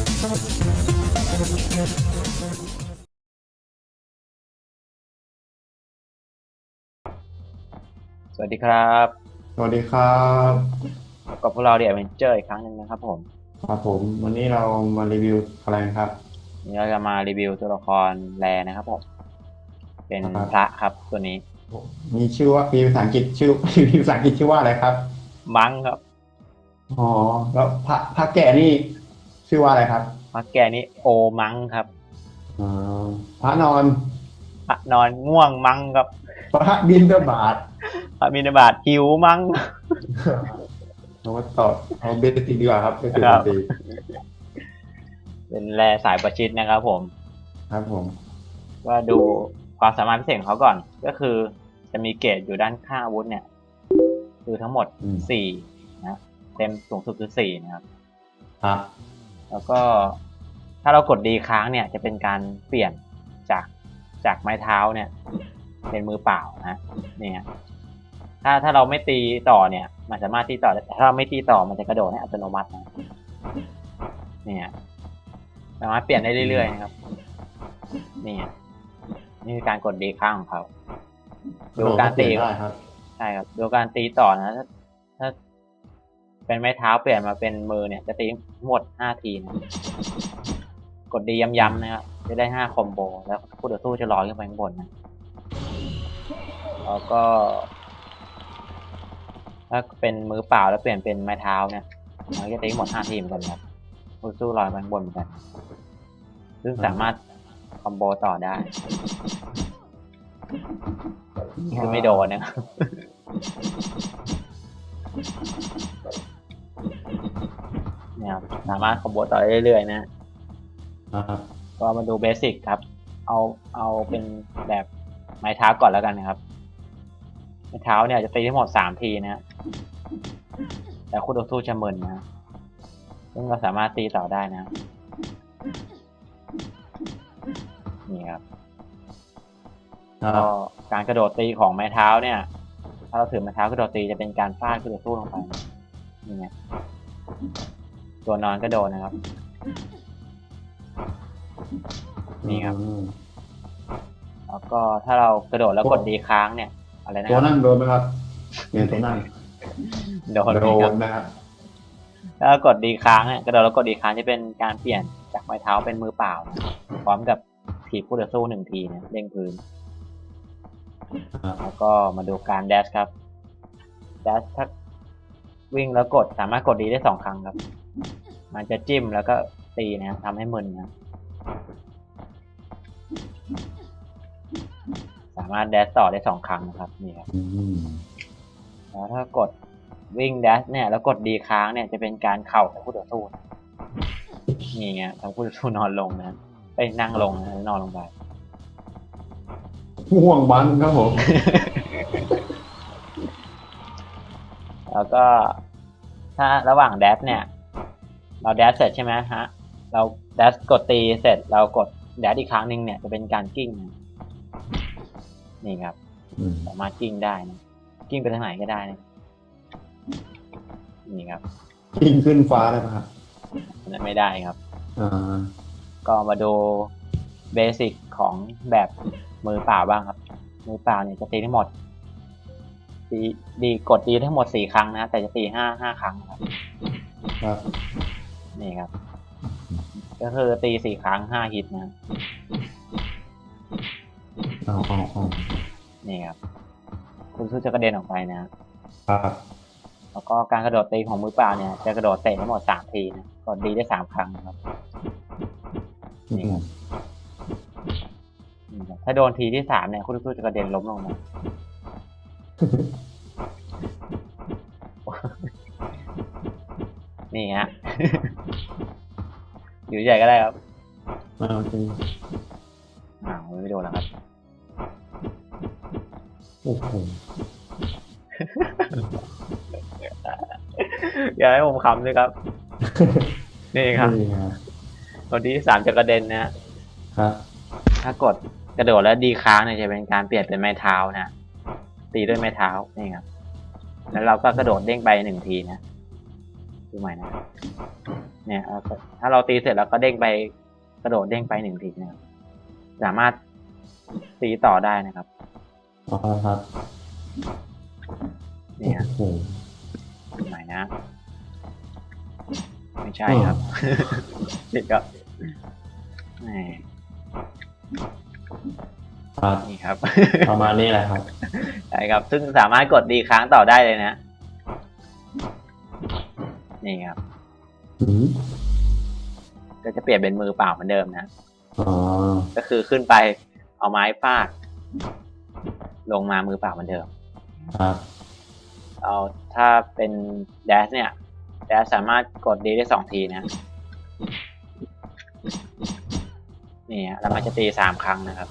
สวัสดีครับ สวัสดีครับพบกับพวกเราเดียร์เวนเจอร์อีกครั้งหนึ่งนะครับผมครับผมวันนี้เรามารีวิวอะไรครับ วันนี้เราจะมารีวิวตัวละครแรนะครับผม เป็นครับ พระครับตัวนี้ มีชื่อว่ามีภาษาอังกฤษชื่อ มีภาษาอังกฤษชื่อว่าอะไรครับ มังครับ อ๋อแล้วพระพระแก่นี่ ชื่อว่าอะไรครับพระแกนี่โอมังครับอ๋อพระนอน พระนอนง่วงมังครับพระบินทบาทพระมินาบาตหิวมังเรามาต่อเอาเบสิกดีกว่าครับเบสิกครับดีเป็นแรสายประชิดนะครับผม ครับผม ก็ดูความสามารถพิเศษของเขาก่อน ก็คือจะมีเกรดอยู่ด้านข้างอาวุธเนี่ย คือทั้งหมดอืมสี่นะ เต็มสูงสุดคือสี่นะครับ ครับ แล้วก็ถ้าเรากดดีค้างเนี่ยจะเป็นการเปลี่ยนจากจากไม้เท้าเนี่ย เป็นมือเปล่านะเนี่ยถ้าถ้าเราไม่ตีต่อเนี่ย มันสามารถตีต่อได้แต่ถ้าเราไม่ตีต่อมันจะกระโดดให้อัตโนมัตินะเนี่ยสามารถเปลี่ยนได้เรื่อยๆนะครับเนี่ยนี่คือการกดดีค้างของเขาดูการตีได้ครับใช่ครับดูการตีต่อนะถ้าถ้า เป็นไม้เท้าเปลี่ยนมาเป็นมือเนี่ยจะตีทั้งหมดห้าทีนะกดดีย้ำๆนะครับจะได้ห้าคอมโบ แล้วคู่ต่อสู้จะลอยขึ้นไปข้างบนนะแล้วก็ ถ้าเป็นมือเปล่าแล้วเปลี่ยนเป็นไม้เท้าเนี่ยมันก็จะตีทั้งหมดห้าทีเหมือนกันครับคู่ต่อสู้ลอยไปข้างบนเหมือนกัน ซึ่งสามารถคอมโบต่อได้คือไม่โดนนะครับ เนี่ยครับสามารถคอมโบต่อได้เรื่อยๆนะนะครับก็มาดูเบสิกครับ เอาเอาเป็นแบบไม้เท้าก่อนแล้วกันนะครับ ไม้เท้าเนี่ยจะตีทั้งหมดสามทีนะฮะแต่คู่ต่อสู้จะมึนนะซึ่งเราสามารถตีต่อได้นะ นี่ครับครัก็บการกระโดดตีของไม้เท้าเนี่ย ถ้าเราถือไม้เท้ากระโดดตีจะเป็นการฟาดคู่ต่อสู้ลงไปนี่ ไงตัวนอนก็โดนนะครับ นี่ครับ อืมแล้วก็ถ้าเรากระโดดแล้วกดดีค้างเนี่ย อะไรนะคตัวรับนั่งโดนไหมครับเนี่ยตัวนั่งโดนโดครับนนะครับถ้ากดดีค้างเนี่ยกระโดดแล้วกดดีค้างจะเป็นการเปลี่ยนจากไม้เท้าเป็นมือเปล่า พร้อมกับถีบคู่ต่อสู้หนึ่งทีเนี่ยเด้งพื้นครับแล้วก็มาดูการแดชครับ แดชถ้า วิ่งแล้วกดสามารถกดดีได้สองครั้งครับ มันจะจิ้มแล้วก็ตีนะครับทำให้มึนนะสามารถแดชต่อได้สองครั้งนะครับนี่ครับแล้วถ้ากดวิ่งแดชเนี่ย แล้วกดดีค้างเนี่ยจะเป็นการเข่าของคู่ต่อสู้นี่ไงทำคู่ต่อสู้นอนลงนะไปนั่งลงนะนอนลงไปห่วงบังครับผม แล้วก็ถ้าระหว่างแดชเนี่ย เราแดชเสร็จใช่ไหมฮะ เราแดชกดตีเสร็จเรากดแดชอีกครั้งหนึ่งเนี่ยจะเป็นการกิ้งนะนี่ครับ อืมสามารถกิ้งได้นะกิ้งไปทางไหนก็ได้นะนี่ครับยิงขึ้นฟ้าได้ไหมครับอันนั้นไม่ได้ครับ อ่าก็มาดูเบสิกของแบบมือเปล่าบ้างครับ มือเปล่าเนี่ยจะตีทั้งหมด ตีดีกดตีทั้งหมดสี่ครั้งนะแต่จะตีห้าห้าครั้งครับครับ นี่ครับ ก็คือตีสี่ครั้งห้าฮิตนะเอาเอาเอานี่ครับ คุณสู้จะกระเด็นออกไปนะครับแล้วก็การกระโดดตีของมือเปล่าเนี่ย จะกระโดดเตะทั้งหมดสามทีนะกดดีได้สามครั้งนะครับนี่ครับนี่ครับถ้าโดนทีที่สามเนี่ย คุณสู้จะกระเด็นล้มลงมา นี่ฮะ อยู่ใหญ่ก็ได้ครับเอาจริงอ้าวไม่โดนแล้วครับ โอ้โหอย่าให้ผมขำเลยครับ นี่ครับนี่ฮะคนที่สามจะกระเด็นนะฮะครับ ถ้ากดกระโดดแล้วดีค้างเนี่ยจะเป็นการเปลี่ยนเป็นไม้เท้านะ ตีด้วยไม้เท้านี่ครับ แล้วเราก็กระโดดเด้งไปหนึ่งทีนะดูใหม่นะเนี่ยเอาถ้าเราตีเสร็จแล้วก็เด้งไปกระโดดเด้งไปหนึ่งทีนะครับสามารถตีต่อได้นะครับอ๋อครับเนี่ยโอ้โหดูใหม่นะ ไม่ใช่ครับติดก็นี่ครับนี่ครับประมาณนี้แหละครับใช่ครับ ซึ่งสามารถกดดีค้างต่อได้เลยนะ นี่ครับ อืมก็จะเปลี่ยนเป็นมือเปล่าเหมือนเดิมนะ อ๋อก็คือขึ้นไปเอาไม้ฟาดลงมามือเปล่าเหมือนเดิม ครับเอาถ้าเป็นแดชเนี่ย แดชสามารถกดดีได้สองทีนะ นี่ฮะแล้วมันจะตีสามครั้งนะครับ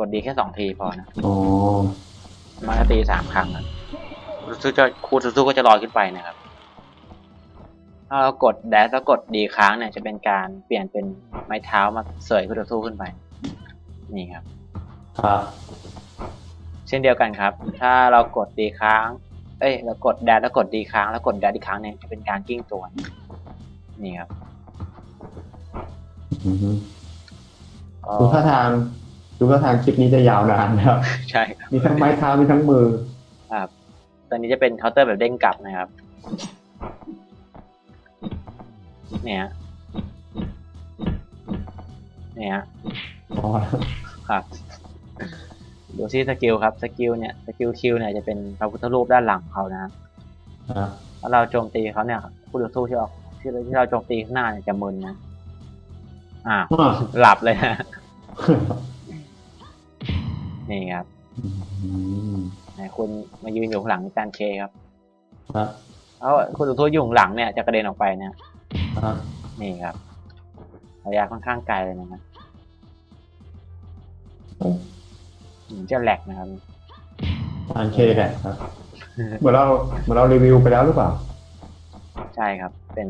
กดดีแค่สองทีพอนะอ๋อมันจะตีสามครั้งนะคูซูจะคูซูซูก็จะลอยขึ้นไปนะครับ ถ้าเรากดแดชแล้วกดดีค้างเนี่ยจะเป็นการเปลี่ยนเป็นไม้เท้ามาเสยคูซูซูขึ้นไป นี่ครับ ครับ เช่นเดียวกันครับ ถ้าเรากดดีค้าง เอ้ย เรากดแดนแล้วกดดีค้าง แล้วกดแดนอีกครั้งเนี่ยจะเป็นการกิ้งตัว นี่ครับอืมก็ดูท่าทาง ดูท่าทางคลิปนี้จะยาวนานนะครับ ใช่ครับมีทั้งไม้เท้ามีทั้งมือ ครับตอนนี้จะเป็นเคาน์เตอร์แบบเด้งกลับนะครับ เนี่ย เนี่ยอ๋อครับ ดูที่สกิลครับ สกิลเนี่ย สกิลคิวเนี่ยจะเป็นพระพุทธรูปด้านหลังเขานะครับครับถ้าเราโจมตีเขาเนี่ยผู้ต่อสู้ที่ออกที่เราที่เราโจมตีข้างหน้าเนี่ยจะมึนนะ อ่าวอ่าหลับเลยนะ นี่ครับอืมไหนคุณมายืนอยู่ข้างหลังจานเคครับครับแล้วคุณต่อสู้อยู่ข้างหลังเนี่ยจะกระเด็นออกไปนะครับนี่ครับระยะค่อนข้างไกลเลยนะครับอืมจะแหลกนะครับทานเคแหละครับเหมือนเราเหมือนเรารีวิวไปแล้วหรือเปล่า ใช่ครับ เป็น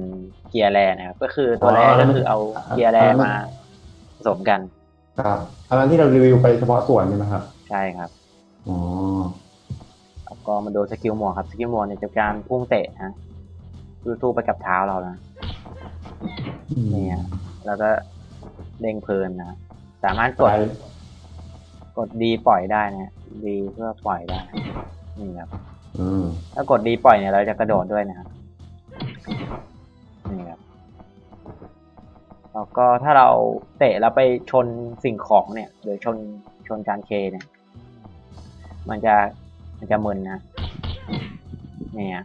เกียร์แรนะครับ ก็คือตัวแรอ๋อแล้ก็วมันคือเอาเกียร์แรอ่ามันมาผสมกัน ครับอันนั้นที่เรารีวิวไปเฉพาะส่วนใช่ไหมครับใช่ครับอ๋อแล้วก็มาดูสกิลหมวกครับสกิลหมวกเนี่ยจะเป็นการพุ่งเตะนะสู้ๆไปกับเท้าเรานะเนี่ยแล้วก็เด้งเพลินนะสามารถกดไปกดดีปล่อยได้นะดีเพื่อปล่อยได้นี่ครับอืมถ้ากดดีปล่อยเนี่ยเราจะกระโดดด้วยนะครับ แล้วก็ถ้าเราเตะแล้วไปชนสิ่งของเนี่ย หรือชนชนจานเคเนี่ย มันจะมันจะมึนนะเนี่ย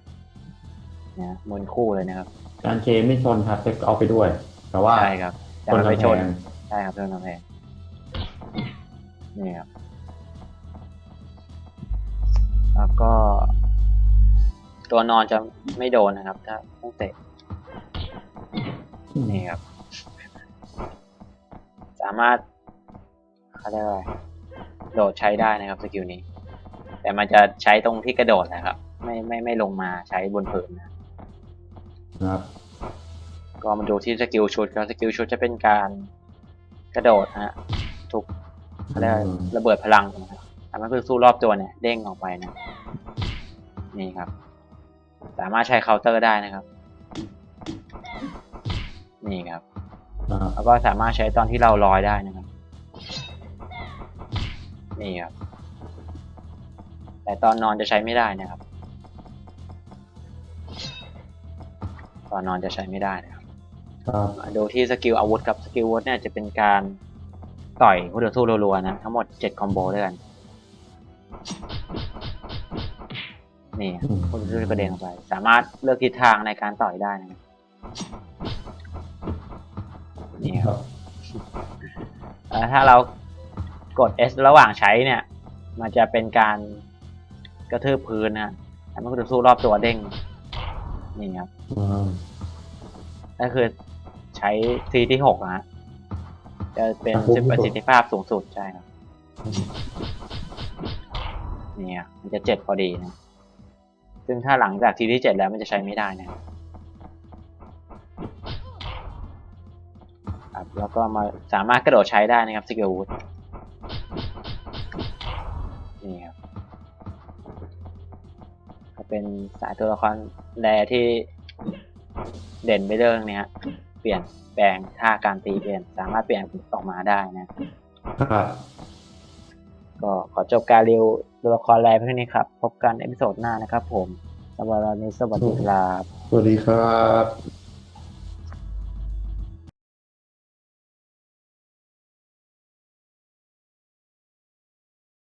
เนี่ยมึนคู่เลยนะครับการเคไม่ชนครับจะเอาไปด้วย แต่ว่าใช่ครับแต่คนมันไปกำแพชนงใช่ครับชนกำแพงนี่ครับแล้วก็ ตัวนอนจะไม่โดนนะครับ ถ้าต้องเตะนี่ครับ สามารถเขาเรียกว่าอะไรโดดใช้ได้นะครับสกิลนี้ แต่มันจะใช้ตรงที่กระโดดนะครับ ไม่ไม่ไม่ลงมาใช้บนผืนนะครับ ก็มาดูที่สกิลชุดครับสกิลชุดจะเป็นการกระโดดฮะทุกเขาเรียกว่าระเบิดพลังนะครับทำให้ผู้สู้รอบตัวเนี่ยเด้งออกไปนะ นี่ครับ สามารถใช้เคาน์เตอร์ได้นะครับ นี่ครับ ครับแล้วก็สามารถใช้ตอนที่เราลอยได้นะครับ นี่ครับ แต่ตอนนอนจะใช้ไม่ได้นะครับ ตอนนอนจะใช้ไม่ได้นะครับครับมาดูที่สกิลอาวุธครับ สกิลอาวุธเนี่ยจะเป็นการต่อยคู่ต่อสู้รัวๆนะทั้งหมดเจ็ดคอมโบด้วยกันนี่อืมคู่ต่อสู้จะกระเด็นออกไป สามารถเลือกทิศทางในการต่อยได้นะครับ นี่ครับครับเอ่อถ้าเรากด S ระหว่างใช้เนี่ย มันจะเป็นการกระทืบพื้นนะทำให้คู่ต่อสู้รอบตัวเด้ง นี่ครับอืมก็คือใช้ C ที่หกนะฮะจะเป็นประสิทธิภาพสูงสุดใช่ครับเนี่ยมันจะเจ็ดพอดีนะ ซึ่งถ้าหลังจากทีที่เจ็ดแล้วมันจะใช้ไม่ได้นะครับ ครับ แล้วก็มาสามารถกระโดดใช้ได้นะครับสกิลวูดนี่ครับเป็นสายตัวละครแรที่เด่นไปเรื่องเนี้ยเปลี่ยนแปลงท่าการตีเปลี่ยนสามารถเปลี่ยนออกมาได้นะครับก็ขอจบการรีวิวตัวละครแรเพียงเท่านี้ครับ พบกันเอพิโซดหน้านะครับผมสำหรับวันนี้สวัสดีครับ สวัสดีครับ